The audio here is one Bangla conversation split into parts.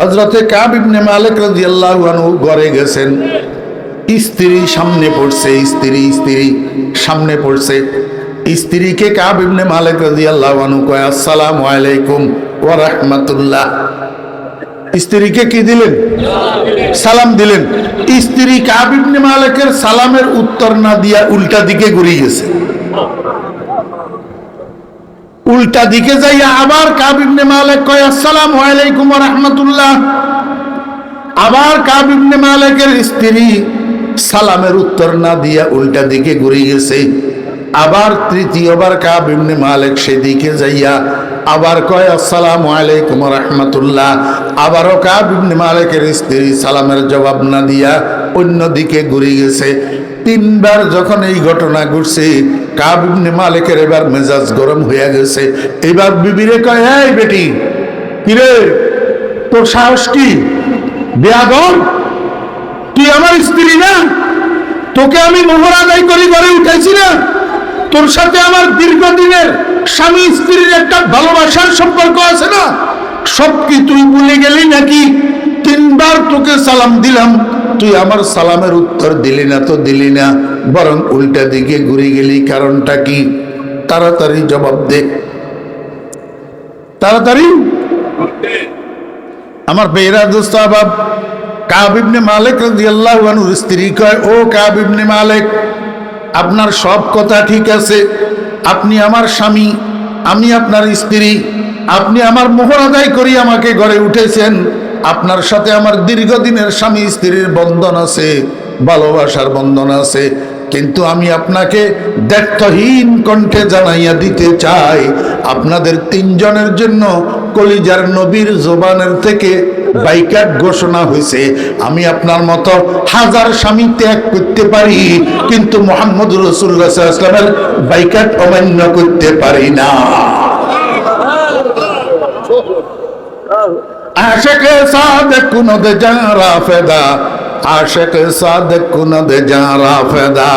হজরতে কাব ইবনে মালিক রাদিয়াল্লাহু আনহু ঘরে গেছেন। স্ত্রী সামনে পড়ছে, স্ত্রী স্ত্রী সামনে পড়ছে। স্ত্রীকে কাব ইবনে মালিক রাদিয়াল্লাহু আনহু কয়, আসসালামু আলাইকুম ওয়া রাহমাতুল্লাহ। স্ত্রীকে কি দিলেন? সালাম দিলেন। স্ত্রী কাব ইবনে মালিকের সালামের উত্তর না দিয়া উল্টা দিকে ঘুরে গেছে। উল্টা দিকে যাইয়া আবার কাব ইবনে মালিক কয়, আসসালামু আলাইকুম রাহমাতুল্লাহ। আবার কাব ইবনে মালিকের স্ত্রী সালামের উত্তর না দিয়া উল্টা দিকে ঘুরে গেছে। আবার তৃতীয়বার কাব ইবনে মালিক সেদিকে যাইয়া আবার কয়, আসসালামু আলাইকুম রাহমাতুল্লাহ। আবারও কাব ইবনে মালিকের স্ত্রী সালামের জবাব না দিয়া অন্য দিকে ঘুরে গেছে। তিনবার যখন এই ঘটনা ঘটছে, কাব ইবনে মালিকের এবার মেজাজ গরম হয়ে গেছে। এবার বিবিরে কয়, এই বেটি, কিরে, তোর সাহস কি? বেয়াদব? তুই আমার স্ত্রী না? তোকে আমি মোহর আদায় করি ঘরে উঠেছি না? তোর সাথে আমার দীর্ঘদিনের স্বামী স্ত্রীর একটা ভালোবাসার সম্পর্ক আছে না? সব কি তুই ভুলে গেলি নাকি? তিনবার তোকে সালাম দিলাম। তুই আমার সালামের উত্তর দিলি না তো দিলি না, বরং উল্টা দিকে ঘুরে গেলি, কারণটা কি? তাড়াতাড়ি জবাব দে। তাড়াতাড়ি? আমার বেহরা দোস্ত আবাব, কাব ইবনে মালিক রাদিয়াল্লাহু আনহুর স্ত্রী কয়, ও কাব ইবনে মালিক, আপনার সব কথা ঠিক আছে, আপনি আমার স্বামী, আমি আপনার স্ত্রী, আপনি আমার মোহর আদায় করি আমাকে ঘরে উঠেছেন আপনার সাথে আমার দীর্ঘদিনের স্বামী স্ত্রীর বন্ধন আছে, ভালোবাসার বন্ধন আছে, কিন্তু আমি আপনাকে দ্ব্যর্থহীন কণ্ঠে জানাইয়া দিতে চাই। আপনাদের তিনজনের জন্য কলিজার নবীর জোবানের থেকে বাইকাট ঘোষণা হয়েছে। আমি আপনার মতো হাজার স্বামী ত্যাগ করতে পারি, কিন্তু মোহাম্মদ রসুল্লাহামের বাইকাট অমান্য করতে পারি না। আশেক সাদেক কুনদ যারা ফেদা, আশেক সাদেক কুনদ যারা ফেদা।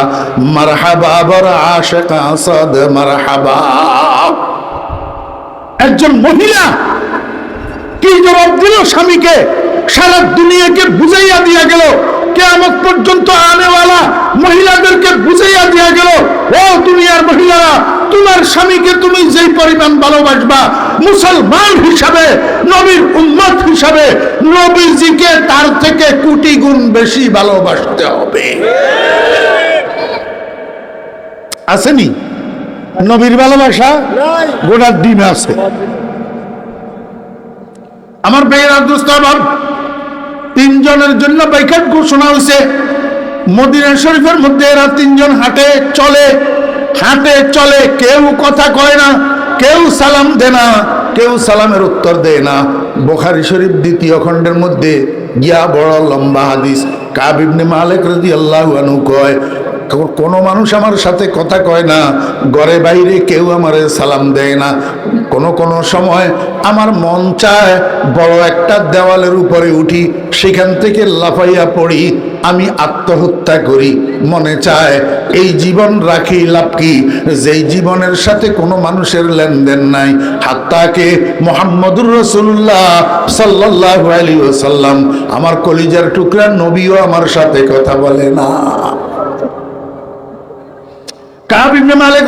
মারহাবা বর আশেক আসাদ মারহাবা। একজন মহিলা কি জবাব দিল স্বামীকে? সারা দুনিয়াকে বুঝাইয়া দিয়া গেল, কেয়ামত পর্যন্ত আনেওয়ালা মহিলাদেরকে বুঝাইয়া দিয়া গেল, ও দুনিয়ার মহিলারা, তোমার স্বামীকে তুমি যেই পরিমাণ ভালোবাসবা, মুসলমান হিসাবে হিসাবে নবীজিকে তার থেকে কোটি গুণ বেশি ভালোবাসতে হবে। আসেনি? নবীর ভালোবাসা? গোটার ডিম আছে। আমার বেয়ের দুস্তাবাব তিনজনের জন্য বাইকাট ঘোষণা হয়েছে। মদিনা শরীফের মধ্যে এরা তিনজন হাঁটে চলে হাঁটে চলে কেউ কথা কয় না কেউ সালাম দে না। কেউ সালামের উত্তর দেয় না। বোখারি শরীফ দ্বিতীয় খণ্ডের মধ্যে গিয়া বড় লম্বা হাদিস। কাবিবনে মালেক রাজি আল্লাহ আনু কয়, কোনো মানুষ আমার সাথে কথা কয় না, ঘরে বাইরে কেউ আমার সালাম দেয় না। কোনো কোনো সময় আমার মন চায় বড় একটা দেওয়ালের উপরে উঠি, সেখান থেকে লাফাইয়া পড়ি, আমি আত্মহত্যা করি। মনে চায় এই জীবন রাখি লাভ কি? যেই জীবনের সাথে কোনো মানুষের লেনদেন নাই। হাত্তাকে মোহাম্মদুর রসুল্লাহ সাল্লাহ আলী ওসাল্লাম আমার কলিজার টুকরা নবীও আমার সাথে কথা বলে না। কাব মালিক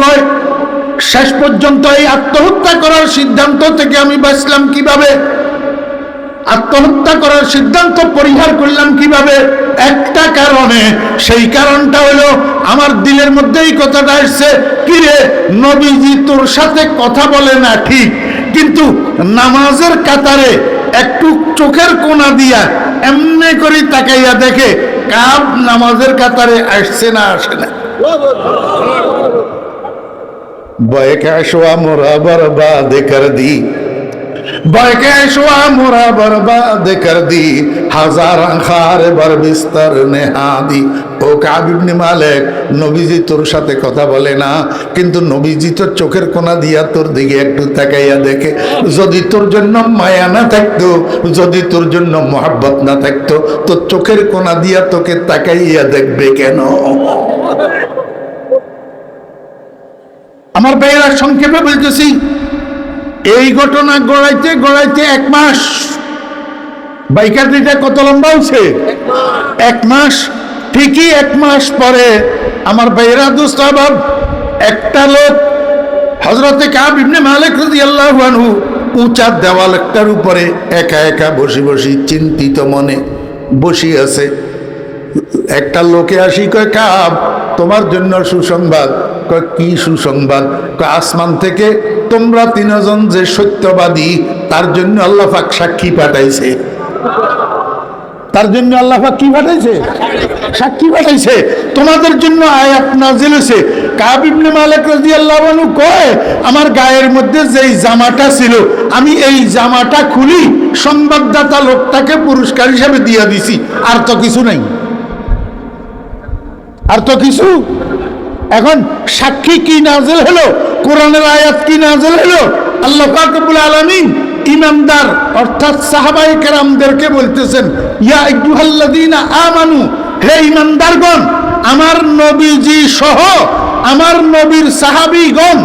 কয় শেষ পর্যন্ত এই আত্মহত্যা করার সিদ্ধান্ত থেকে আমি বাঁচলাম কীভাবে? আত্মহত্যা করার সিদ্ধান্ত পরিহার করলাম কীভাবে? একটা কারণে। সেই কারণটা হলো, আমার দিলের মধ্যে এই কথাটা আসছে, কিরে, নবীজি তোর সাথে কথা বলে না ঠিক, কিন্তু নামাজের কাতারে একটু চোখের কোনা দিয়া এমনি করে তাকাইয়া দেখে, কাব নামাজের কাতারে আসছে না আসে না। বয়কাশোয়া মোরা বরবাদ কর দি বয়কাশোয়া মোরা বরবাদ কর দি হাজার খার বর বিস্তর নেহাদি। ও কাবিবনি মালিক, নবীজি তোর সাথে কথা বলে না, কিন্তু নবীজি তোর চোখের কোনা দিয়া তোর দিকে একটু তাকাইয়া দেখে। যদি তোর জন্য মায়া না থাকতো, যদি তোর জন্য মহাব্বত না থাকতো, তোর চোখের কোনা দিয়া তোকে তাকাইয়া দেখবে কেন? আমার ভাইয়েরা সংক্ষেপে বলতেছি এই ঘটনা গড়াইতে গড়াইতে এক মাস বাইকার দিটা কত লম্বা হয়েছে এক মাস। ঠিকই এক মাস পরে আমার বাইরা দুস্ত একটা লোক হজরতে কাব ইবনে মালিক রাদিয়াল্লাহু আনহু উঁচা দেওয়াল একটার উপরে একা একা বসে বসে চিন্তিত মনে বসে আছে একটা লোকে আসি, কয়, কাব, তোমার জন্য সুসংবাদ। কয়, কি সুসংবাদ? কয়, আসমান থেকে তোমরা তিনজন যে সত্যবাদী, তার জন্য আল্লাহ পাক সাক্ষী পাঠাইছে। তার জন্য আল্লাহ পাক কি পাঠাইছে? সাক্ষী পাঠাইছে। তোমাদের জন্য আয়াত নাজিল হয়েছে। কাব ইবনে মালিক রাদিয়াল্লাহু আনহু কয়, আমার গায়ের মধ্যে যেই জামাটা ছিল, আমি এই জামাটা খুলি, সংবাদদাতা লোকটাকে পুরস্কার হিসেবে দিয়ে দিছি। আর তো কিছু নাই। আর তো কিছু? এখন সাক্ষী কি নাজেল হলো? কোরআনের আয়াত কি নাজেল হলো? আল্লাহ পাক রব্বুল আলামিন ইমানদার অর্থাৎ সাহাবাই কেরামদেরকে বলতেছেন, ইয়া ইজ্জুহাল্লাযীনা আমানু, হে ইমানদারগণ আমার নবীজি সহ আমার নবীর সাহাবীগণ,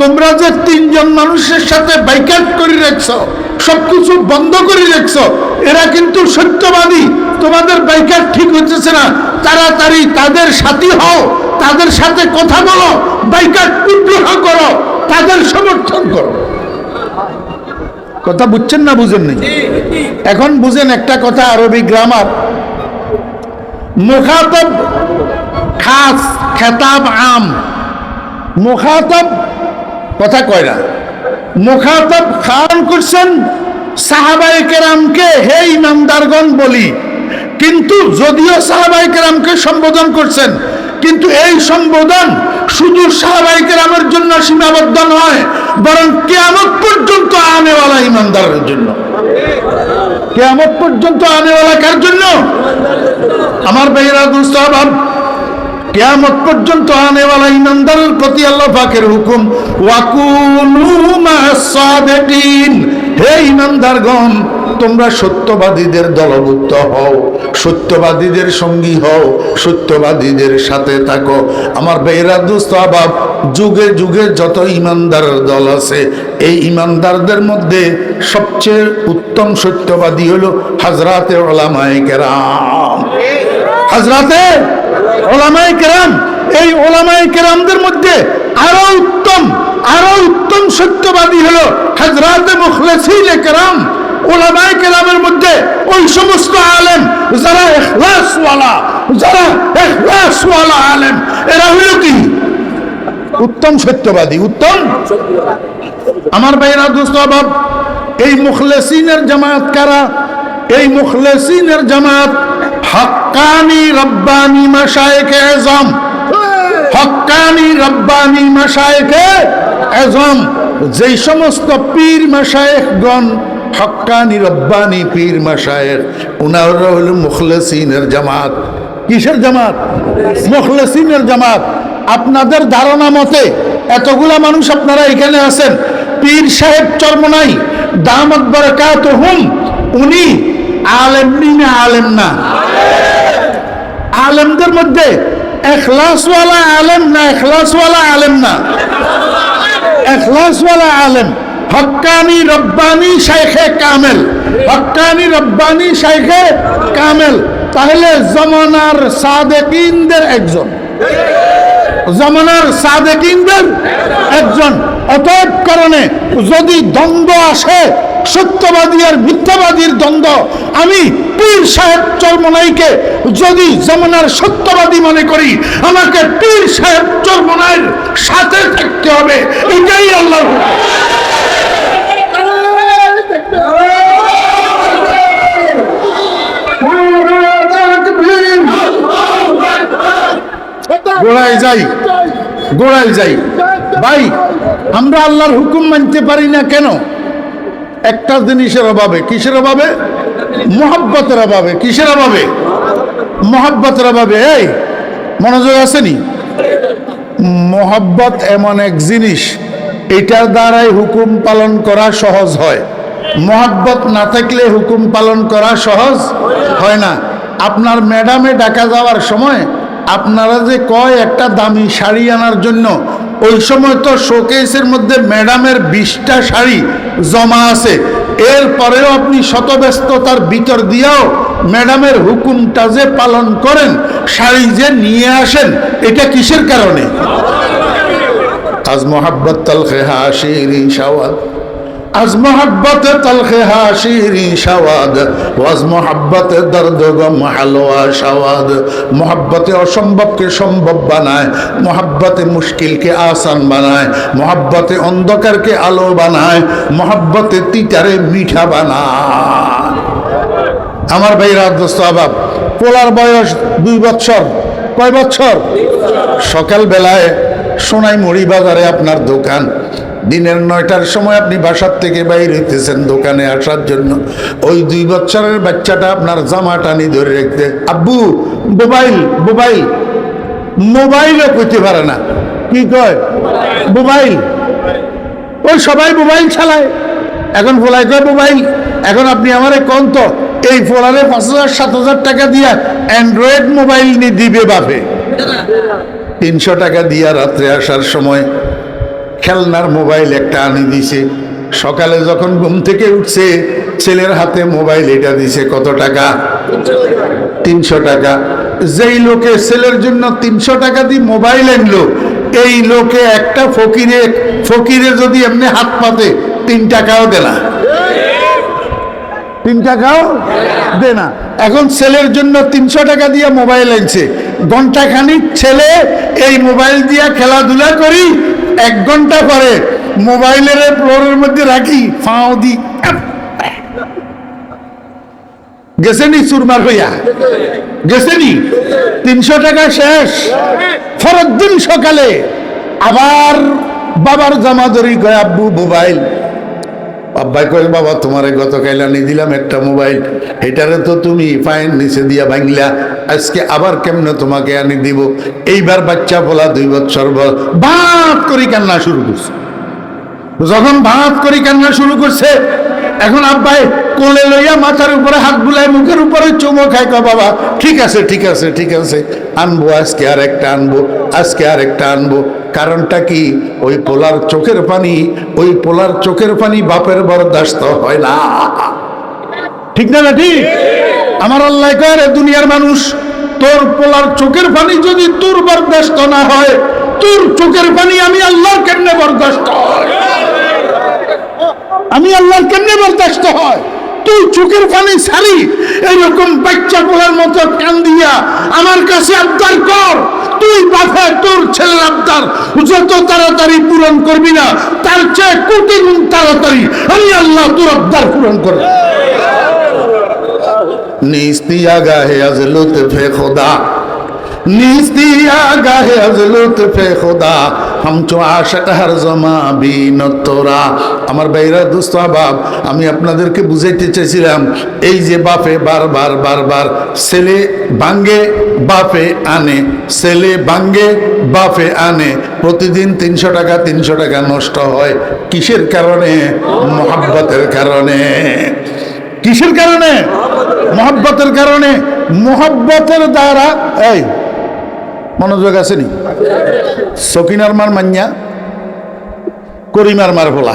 তোমরা যে তিনজন মানুষের সাথে বাইকাট করে রাখছো, সবকিছু বন্ধ করে রাখছো এরা কিন্তু সত্যবাদী। তোমাদের বাইকার ঠিক হচ্ছে না। তাড়াতাড়ি তাদের সাথী হও তাদের সাথে কথা বলো বাইকার বিদ্রোহ করো তাদের সমর্থন করো। কথা বুঝছেন না বুঝেন নেই? এখন বুঝেন একটা কথা আরবি গ্রামার। মুখাতব খাস খেতাব আম। মুখাতব কথা কয় না। মুখাতব খান করছেন সাহাবাই কেরামকে হে ইমানদারগণ বলি, কিন্তু যদিও সাহাবাই কেরামকে সম্বোধন করছেন, কিন্তু এই সম্বোধন শুধু সাহাবাই কেরামের জন্য সীমাবদ্ধ নয়, বরং কেয়ামত পর্যন্ত আনেওয়ালা ইমানদারের জন্য। কেয়ামত পর্যন্ত আনেওয়ালা কার জন্য? আমার ভাইয়েরা দুস্থ কেয়ামত পর্যন্ত আনেওয়ালা ইমানদারের প্রতি আল্লাহ পাকের হুকুম, ওয়াকুনু মাসাদিকিন হে ইমানদার ইমানদারগণ, তোমরা সত্যবাদীদের দলভুক্ত হও, সত্যবাদীদের সঙ্গী হও, সত্যবাদীদের সাথে থাকো। আমার বেহরা দুস্থ অভাব যুগে যুগে যত ইমানদারের দল আছে, এই ইমানদারদের মধ্যে সবচেয়ে উত্তম সত্যবাদী হলো হাজরাতে ওলামায় কেরাম। হাজরাতে ওলামাই কেরাম, এই ওলামাই কেরামদের মধ্যে আরও উত্তম আরও উত্তম সত্যবাদী হলো হাজরাতে কেরামের মধ্যে ওই সমস্ত আলেম যারা এখলাসওয়ালা যারা এখলাসওয়ালা আলেম, এরা কি? উত্তম সত্যবাদী। উত্তম? আমার ভাইরা দোস্ত এই মুখলেসিনের জামাত কারা? এই মুখলেসিনের জামাত হক্কানি রব্বানি মাশায়েখে এজম হক্কানি রব্বানি মাশায়েখে। এজম যেই সমস্ত পীর মাশায়েখগণ হক্কানি রব্বানি পীর মাশায়েখ উনারা হলো মুখলেসিনের জামাত। কিসের জামাত? মুখলেসিনের জামাত। আপনাদের ধারণা মতে এতগুলা মানুষ আপনারা এখানে আছেন, পীর সাহেব চর্মনাই দামত বরকাত হুম উনি আলেম না আলেম না? আলেমদের মধ্যে এখলাসওয়ালা আলেম না এখলাসওয়ালা আলেম না। এখলাসওয়ালা আলেম। হক্কানি রব্বানি শাইখে কামেল। হক্কানি রব্বানি শাইখে কামেল। তাহলে জমানার সাদেকিনদের একজন। জমানার সাদেকিনদের একজন। অতএব কারণে যদি দ্বন্দ্ব আসে সত্যবাদী আর মিথ্যাবাদীর দ্বন্দ্ব। আমি পীর সাহেব চর্মনাইকে যদি জমানার সত্যবাদী মনে করি, আমাকে পীর সাহেব চর্মনাইয়ের সাথে থাকতে হবে। এটাই আল্লাহ গোড়ায় যাই গোড়ায় যাই। ভাই, আমরা আল্লাহর হুকুম মানতে পারি না কেন? একটা জিনিসের অভাবে, কিসের অভাবে? মোহাব্বতের অভাবে, কিসের অভাবে? মোহাব্বতের অভাবে, এই, মনোযোগ আসেনি মোহাব্বত এমন এক জিনিস, এটার দ্বারাই হুকুম পালন করা সহজ হয়। মোহাব্বত না থাকলে হুকুম পালন করা সহজ হয় না। আপনার ম্যাডামে ডাকা যাওয়ার সময় আপনারা যে কয় একটা দামি শাড়ি আনার জন্য ওই সময় তো শোকেসের মধ্যে ম্যাডামের বিশটা শাড়ি জমা আছে। এরপরেও আপনি শতব্যস্ততার ভিতর দিয়েও ম্যাডামের হুকুমটা যে পালন করেন, শাড়ি যে নিয়ে আসেন, এটা কিসের কারণে? আজ মোহাব্বত তলখে হাসিরি আজ মোহাব্বত তলখে হাসিরি শাওয়াদ ওয়াজ মোহাব্বত দর্দ গম হালওয়া শাওয়াদ মোহাব্বতে অসম্ভবকে সম্ভব বানায়, মোহাব্বতে মুশকিলকে আসান বানায়, মোহাব্বতে অন্ধকারকে আলো বানায়, মোহাব্বতে তিতারে মিঠা বানায়। আমার ভাইরা, দোস্ত, আবাব, পোলার বয়স দুই বছর কয় বছর সকাল বেলায় সোনাই মুড়ি বাজারে আপনার দোকান। দিনের নয়টার সময় আপনি বাসার থেকে বাইর হইতেছেন, দোকানে আসার জন্য। ওই দুই বছরের বাচ্চাটা আপনার জামা টানি ধরে রাখতে। আব্বু, মোবাইল মোবাইল। মোবাইলও কইতে পারে না। কি কয়? মোবাইল। ওই সবাই মোবাইল চালায়। এখন ফোলাই কয় মোবাইল? এখন আপনি আমার কোন তো, এই ফোলারে পাঁচ হাজার, সাত হাজার টাকা দিয়া অ্যান্ড্রয়েড মোবাইল নিয়ে দিবে বাপে। তিনশো টাকা দিয়া রাত্রে আসার সময় খেলনার মোবাইল একটা আনি দিছে। সকালে যখন ঘুম থেকে উঠছে, ছেলের হাতে মোবাইল এটা দিছে, কত টাকা? তিনশো টাকা। যেই লোকে ছেলের জন্য তিনশো টাকা দিয়ে মোবাইল আনলো, এই লোকে একটা ফকিরে ফকিরে যদি এমনি হাত পাতে, তিন টাকাও দে না। তিন টাকাও দে না। এখন ছেলের জন্য তিনশো টাকা দিয়ে মোবাইল আনছে। ঘণ্টা খানিক ছেলে এই মোবাইল দিয়ে খেলাধুলা করি এক ঘণ্টা পরে মোবাইলের ফ্লোরের মধ্যে রাখি, ফাও দি। গেছেনি চুরমার হইয়া? গেছেনি তিনশো টাকা শেষ। ফরত দিন সকালে আবার বাবার জামা ধরি কয় মোবাইল। আব্বাই কয় বাবা, তোমারে গতকাল আনি দিলাম একটা মোবাইল। এটারে তো তুমি ফাইন নিচে দিয়া ভাঙলা। আজকে আবার কেমনে তোমাকে আনি দিব? এইবার বাচ্চা বলা দুই বছর বল বাপ করি কান্না শুরু করছে। যখন ভাত করি কান্না শুরু করছে, এখন আব্বাই কোলে লইয়া মাথার উপরে হাত বুলায় মুখের উপরে চুমো খায়, কয়, বাবা, ঠিক আছে ঠিক আছে ঠিক আছে, আনব, আজকে আর একটা আনব, আজকে আর একটা আনব। কারণটা কি? ওই পোলার চোখের পানি, ওই পোলার চোখের পানি বাপের বরদাস্ত হয় না। ঠিক না না ঠিক আমার আল্লাহ কয় দুনিয়ার মানুষ, তোর পোলার চোখের পানি যদি তোর বরদাস্ত না হয়, তোর চোখের পানি আমি আল্লাহর কেমনে বরদাস্ত হয়? আমি আল্লাহর কেমনে বরদাস্ত হয়? চোখের পানি সারি এইরকম বাচ্চা পোলার মতো কান দিয়া আমার কাছে আবদার কর। তুই বাফে তোর ছেলের আবদার যত তাড়াতাড়ি পূরণ করবি না, তার চেয়ে কোটি গুণ তাড়াতাড়ি আমি আল্লাহ তোর আবদার পূরণ করে নিস্তিয়া গাহে আজ লুতফে খোদা। আশক জমা আমার বাইরা দুস্ত বাপ, আমি আপনাদেরকে বুঝাইতে চাইছিলাম, এই যে বাপে বারবার বারবার ছেলে ভাঙ্গে, বাপে আনে, ছেলে ভাঙ্গে, বাপে আনে, প্রতিদিন তিনশো টাকা তিনশো টাকা নষ্ট হয়। কিসের কারণে? মোহাব্বতের কারণে। কিসের কারণে? মহব্বতের কারণে। মহব্বতের দ্বারা, এই মনোযোগ আসেনি। সকিনার মার মান্যা করিমার মার ভোলা।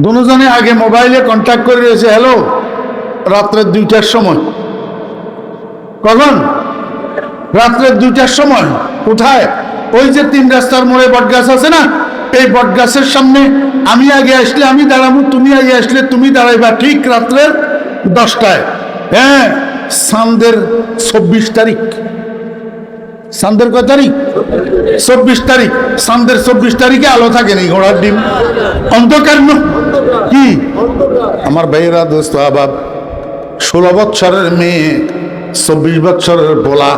দুজনে আগে মোবাইলে কন্ট্যাক্ট করে রয়েছে হ্যালো রাত্রের দুইটার সময়। কখন? রাত্রের দুইটার সময়। কোথায়? ওই যে তিন রাস্তার মোড়ে বটগাছ আছে না? এই বটগাছের সামনে আমি আগে আসলে আমি দাঁড়াবো, তুমি আগে আসলে তুমি দাঁড়াইবা ঠিক রাত্রের দশটায়। হ্যাঁ সান্দের চব্বিশ তারিখ। সান্দের কয় তারিখ? চব্বিশ তারিখ। সান্দের চব্বিশ তারিখে আলো থাকে নি, ঘোড়ার ডিম। অন্ধকার কি? আমার ভাইয়েরা, দোস্ত আবাব ষোলো বৎসরের মেয়ে, চব্বিশ বৎসরের বলা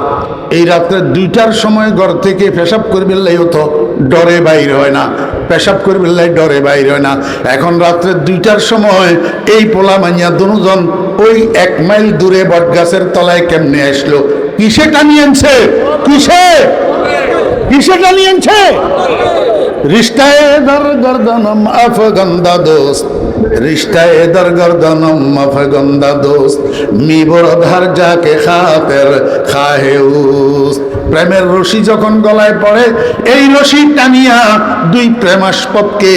এই রাত্রে দুইটার সময় ঘর থেকে পেশাব করবে হতো ডরে বাইর হয় না। পেশাব করবে ডরে বাইর হয় না। এখন রাত্রে দুইটার সময় এই পোলা মাইয়া দুজন ওই এক মাইল দূরে বটগাছের তলায় কেমনে আসলো? কিসে টানিয়ে আনছে কিসে? কিসে টানিয়ে আনছে রিষ্টায় দর গর্দনম আফগন্দা দোস্ত। রিষ্টায় দর গর্দনম আফগন্দা দোস্ত। মি বড় ধার যাকে খাতের খাহে প্রেমের রশি যখন গলায় পড়ে, এই রশি টানিয়া দুই প্রেমাস্পদকে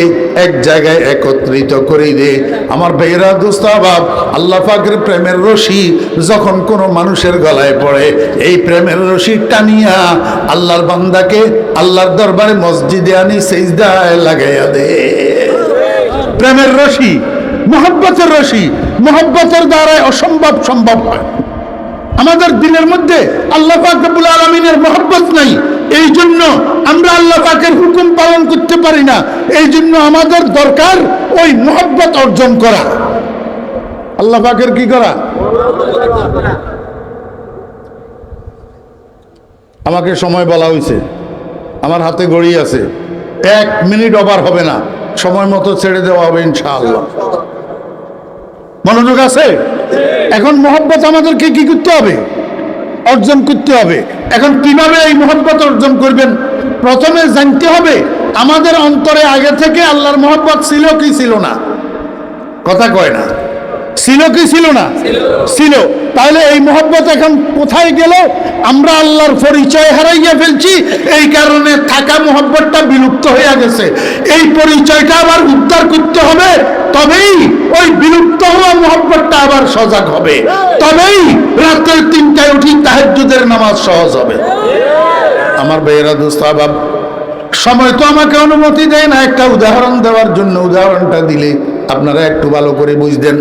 এক জায়গায় একত্রিত করে দে। আমার ভাইরা দুস্তাবাব আল্লাহ পাকের প্রেমের রশি যখন কোনো মানুষের গলায় পড়ে, এই প্রেমের রশি টানিয়া আল্লাহর বান্দাকে আল্লাহর দরবারে মসজিদে আনি, সেজদায় লাগাইয়া দে। প্রেমের রশি, মোহব্বতের রশি, মোহব্বতের দ্বারাই অসম্ভব সম্ভব হয়। আমাদের দিনের মধ্যে আল্লাহ পাক রব্বুল আলমিনের মহব্বত নাই। এই জন্য আমরা আল্লাহ পাকের হুকুম পালন করতে পারি না। এই জন্য আমাদের দরকার ওই মহব্বত অর্জন করা। আল্লাহ পাকের কি করা? আমাকে সময় বলা হয়েছে। আমার হাতে ঘড়ি আছে। এক মিনিট ওভার হবে না। সময় মতো ছেড়ে দেওয়া হবে ইনশাআল্লাহ। মনোযোগ আছে? এখন মহব্বত আমাদেরকে কি করতে হবে? অর্জন করতে হবে। এখন কীভাবে এই মহব্বত অর্জন করবেন? প্রথমে জানতে হবে আমাদের অন্তরে আগে থেকে আল্লাহর মোহব্বত ছিল কি ছিল না? কথা কয় না। ছিল কি ছিল না? ছিল। তাহলে এই মহব্বত এখন কোথায় গেল? আমরা আল্লাহর পরিচয় হারাইয়া ফেলছি। এই কারণে থাকা মোহব্বতটা বিলুপ্ত হয়ে গেছে। এই পরিচয়টা আবার উদ্ধার করতে হবে। তবেই ওই বিলুপ্ত হওয়া মোহব্বতটা আবার সজাগ হবে। তবেই রাত্রের তিনটায় উঠি তাহাজ্জুদের নামাজ সহজ হবে। আমার বেয়েরা দুস্তাবাব সময় তো আমাকে অনুমতি দেয় না। একটা উদাহরণ দেওয়ার জন্য উদাহরণটা দিলে আপনারা একটু ভালো করে বুঝতেন।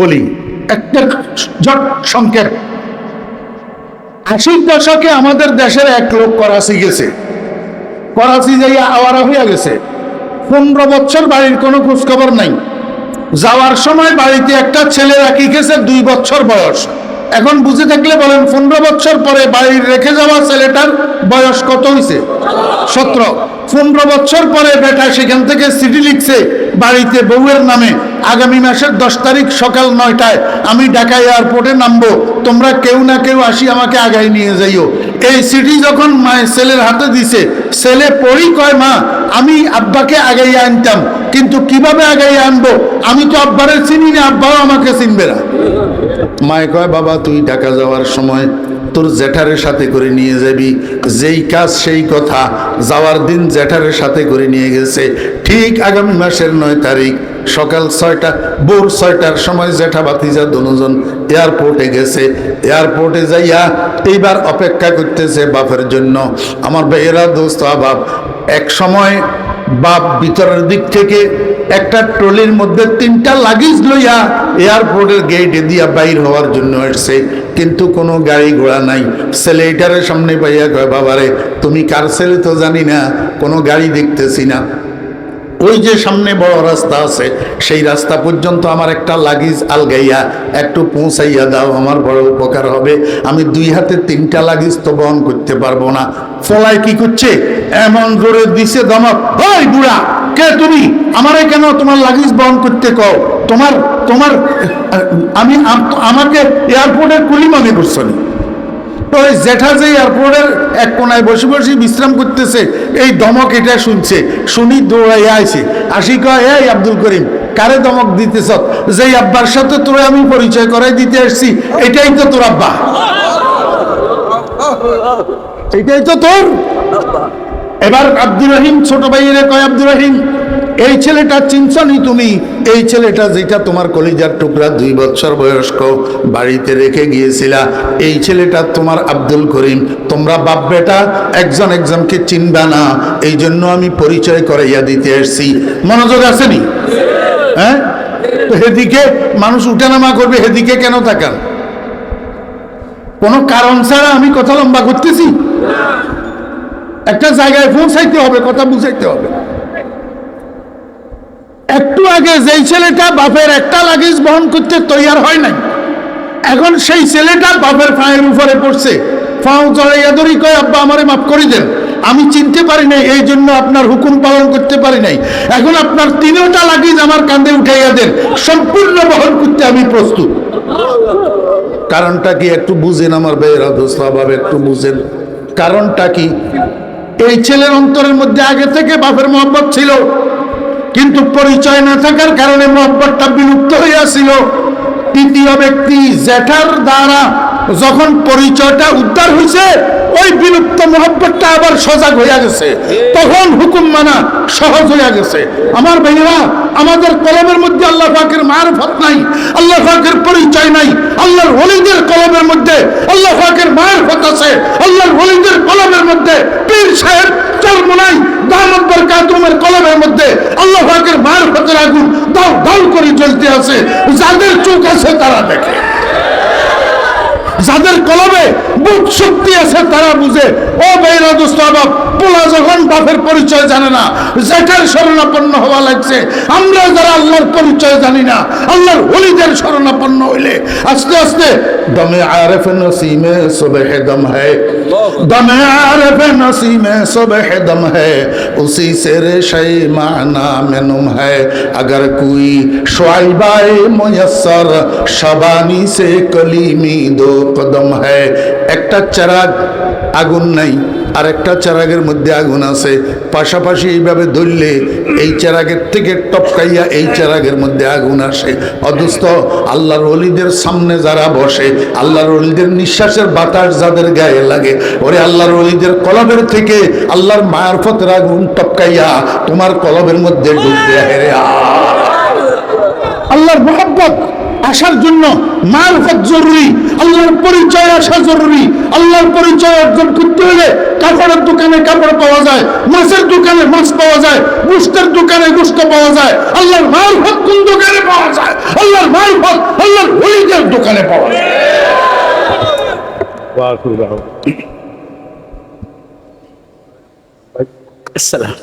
বলি, একটা জট সংকেত। আশির দশকে আমাদের দেশের এক লোক করাচি গেছে। করাচি যাইয়া আওয়ারা হইয়া গেছে। পনেরো বছর বাড়ির কোনো খোঁজখবর নাই। যাওয়ার সময় বাড়িতে একটা ছেলে রাখি গেছে, দুই বছর বয়স। এখন বুঝে থাকলে বলেন, পনেরো বছর পরে বাড়ির রেখে যাওয়া ছেলেটার বয়স কত হয়েছে সতেরো। পনেরো বছর পরে বেটা সেখান থেকে সিটি লিখছে, বাড়িতে বউয়ের নামে, আগামী মাসের দশ তারিখ সকাল নয়টায় আমি ঢাকা এয়ারপোর্টে নামবো। তোমরা কেউ না কেউ আসি আমাকে আগাই নিয়ে যাইও। এই চিঠি যখন মায়ের ছেলের হাতে দিছে, ছেলে পড়ি কয়, মা, আমি আব্বাকে আগেই আনতাম, কিন্তু কীভাবে আগেই আনব? আমি তো আব্বারে চিনি না, আব্বাও আমাকে চিনবে না। মায়ে কয়, বাবা, তুই ঢাকা যাওয়ার সময় তোর জেঠারের সাথে করে নিয়ে যাবি। যেই কাজ, সেই কথা যাওয়ার দিন জেঠারের সাথে করে নিয়ে গেছে। ঠিক আগামী মাসের নয় তারিখ, সকাল ছয়টা, ভোর ছয়টার সময় জেঠা বাতিজা দুজন এয়ারপোর্টে গেছে। এয়ারপোর্টে যাইয়া এইবার অপেক্ষা করতেছে বাপের জন্য। আমার ভাইয়েরা, দোস্ত, বাপ, এক সময় বাপ ভিতরের দিক থেকে একটা ট্রলির মধ্যে তিনটা লাগেজ লইয়া এয়ারপোর্টের গেটে দিয়া বাইর হওয়ার জন্য এসছে। কিন্তু কোনো গাড়ি ঘোড়া নাই। ছেলে সামনে পাইয়া কয়, বাবারে, তুমি কার ছেলে তো জানি না, কোনো গাড়ি দেখতেছি না। ওই যে সামনে বড় রাস্তা আছে, সেই রাস্তা পর্যন্ত আমার একটা লাগেজ আলগাইয়া, একটু পৌঁছাইয়া দাও, আমার বড় উপকার হবে। আমি দুই হাতে তিনটা লাগেজ তো বহন করতে পারব না। ফলায় কি করছে? এমন জোরে দিছে দমক ওই বুড়া! কে তুমি? আমারে কেন তোমার লাগেজ বহন করতে কও? তোমার তোমার আমি, আমাকে এয়ারপোর্টের কুলি মনে করছ না? তো ওই জেঠা যে এয়ারপোর্টের এক কোনায় বসে বসে বিশ্রাম করতেছে, এই দমক এটা শুনছে, শুনি দৌড়াইয়া আইছে। আসি কয়, এই আব্দুল করিম, কারে দমক দিতেছ? যেই আব্বার সাথে তোরে আমি পরিচয় করাই দিতে আসছি, এটাই তো তোর আব্বা। এটাই তো তোর? এবার আব্দুর রহিম, ছোট ভাইয়ের কয়, আব্দুর রহিম, এই ছেলেটা চিনছনি তুমি? এই ছেলেটা যেটা তোমার কলিজার টুকরা দুই বছর বয়স্ক, বাড়িতে রেখে গিয়েছিলা, এই ছেলেটা তোমার আব্দুল করিম। তোমরা বাপ বেটা, একজন একজনকে চিনবা না। এই জন্য আমি পরিচয় করাইয়া দিতে এসছি। মনোযোগ আসেনি? হ্যাঁ? হেদিকে মানুষ উঠানামা করবে, হেদিকে কেন তাকান? কোনো কারণ ছাড়া আমি কথা লম্বা করতেছি? একটা জায়গায় পৌঁছাইতে হবে, কথা বুঝাইতে হবে। একটু আগে যেই ছেলেটা বাপের একটা লাগেজ বহন করতে তৈয়ার হয় নাই, এখন সেই ছেলেটা বাপের পায়ের উপরে পড়ছে। ফাও জড়াইয়া কয়, আব্বা, আমারে মাফ করে দেন। আমি চিনতে পারি নাই, এই জন্য আপনার হুকুম পালন করতে পারি নাই। এখন আপনার তিনটা লাগিজ আমার কাঁধে উঠাইয়া দেন। সম্পূর্ণ বহন করতে আমি প্রস্তুত। কারণটা কি একটু বুঝেন আমার বেয়েরা দোস্তাভাবে একটু বুঝেন। কারণটা কি? এই ছেলের অন্তরের মধ্যে আগে থেকে বাপের মোহাম্মত ছিল। কিন্তু পরিচয় না থাকার কারণে মোহাম্মতটা বিলুপ্ত হইয়াছিল তৃতীয় ব্যক্তি জ্যাঠার দ্বারা যখন পরিচয়টা উদ্ধার হয়েছে ওই বিলুপ্ত মোহাম্মতটা আবার সজাগ হইয়া গেছে। তখন হুকুম মানা সহজ হইয়া গেছে। আমার ভাইরা আমাদের কলমের মধ্যে আল্লাহ পাকের মারফত নাই, আল্লাহ পাকের পরিচয় নাই, আল্লাহর ওলিদের কলমের মধ্যে আল্লাহ পাকের মারফত আছে, আল্লাহর ওলিদের কলমের মধ্যে পীর সাহেব চরমনাই দামত বরকাতুমের কলমের মধ্যে আল্লাহ পাকের মারফতের আগুন দাও দাও করে জ্বলতে আছে। যাদের চোখ আছে তারা দেখে। যাদের কলমে কতটুক শক্তি আছে তারা বুঝে। ও বেহরাদুস্তাবাব পোলা যখন বাপের পরিচয় জানে না জেঠের স্মরণাপন্ন হওয়া লাগছে। আমরা যারা আল্লাহর পরিচয় জানি না আল্লাহর হলিদের স্মরণাপন্ন হইলে আস্তে আস্তে দমে আরফ নসিমে সবে দম দমে নসিমে সবে দম উসি সে রে মানা মেনুম হে। আগর কুই শোয়াইবাই ময়সর শবানি সে কলিমি দো কদম হ্যায় একটা চারাগ আগুন নাই, আর একটা চারাগের মধ্যে আগুন আছে। পাশাপাশি এইভাবে ধরলে এই চারাগের থেকে টপকাইয়া এই চারাগের মধ্যে আগুন আসে। অদুস্থ আল্লাহর অলিদের সামনে যারা বসে, আল্লাহর অলিদের নিঃশ্বাসের বাতাস যাদের গায়ে লাগে, ওরে আল্লাহর অলিদের কলবের থেকে আল্লাহর মায়ের ফতের আগুন টপকাইয়া তোমার কলবের মধ্যে ঢুকতে হেরে আল্লাহর মোহাব্বত আসার জন্য মারফত জরুরি আল্লাহর পরিচয় আসা জরুরি। আল্লাহর পরিচয় অর্জন করতে হলে কাপড়ের দোকানে কাপড় পাওয়া যায় মাছের দোকানে মাছ পাওয়া যায় গুস্তের দোকানে গুস্ত পাওয়া যায় আল্লাহর মারফত কোন দোকানে পাওয়া যায়? আল্লাহর মারফত আল্লাহর ওলিদের দোকানে পাওয়া যায়। আসসালাম।